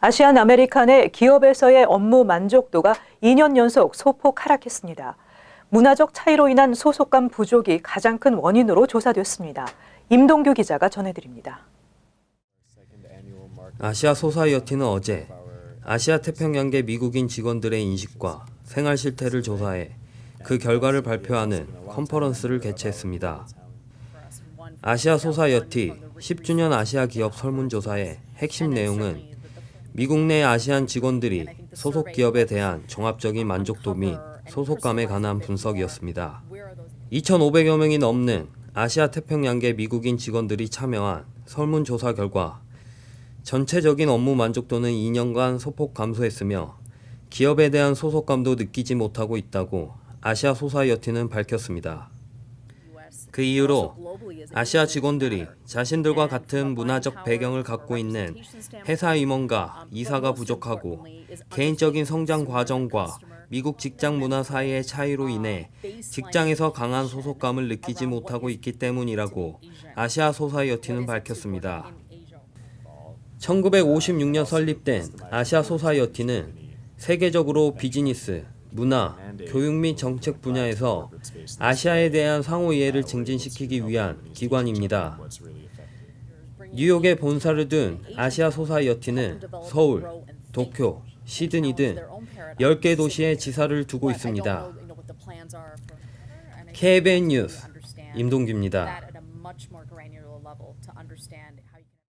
아시안 아메리칸의 기업에서의 업무 만족도가 2년 연속 소폭 하락했습니다. 문화적 차이로 인한 소속감 부족이 가장 큰 원인으로 조사됐습니다. 임동규 기자가 전해드립니다. 아시아 소사이어티는 어제 아시아 태평양계 미국인 직원들의 인식과 생활 실태를 조사해 그 결과를 발표하는 컨퍼런스를 개최했습니다. 아시아 소사이어티 10주년 아시아 기업 설문조사의 핵심 내용은 미국 내 아시안 직원들이 소속 기업에 대한 종합적인 만족도 및 소속감에 관한 분석이었습니다. 2,500여 명이 넘는 아시아 태평양계 미국인 직원들이 참여한 설문조사 결과 전체적인 업무 만족도는 2년간 소폭 감소했으며 기업에 대한 소속감도 느끼지 못하고 있다고 아시아 소사이어티는 밝혔습니다. 그 이후로 아시아 직원들이 자신들과 같은 문화적 배경을 갖고 있는 회사 임원과 이사가 부족하고 개인적인 성장 과정과 미국 직장 문화 사이의 차이로 인해 직장에서 강한 소속감을 느끼지 못하고 있기 때문이라고 아시아 소사이어티는 밝혔습니다. 1956년 설립된 아시아 소사이어티는 세계적으로 비즈니스, 문화, 교육 및 정책 분야에서 아시아에 대한 상호 이해를 증진시키기 위한 기관입니다. 뉴욕에 본사를 둔 아시아 소사이어티는 서울, 도쿄, 시드니 등 10개 도시에 지사를 두고 있습니다. KBN 뉴스 임동규입니다.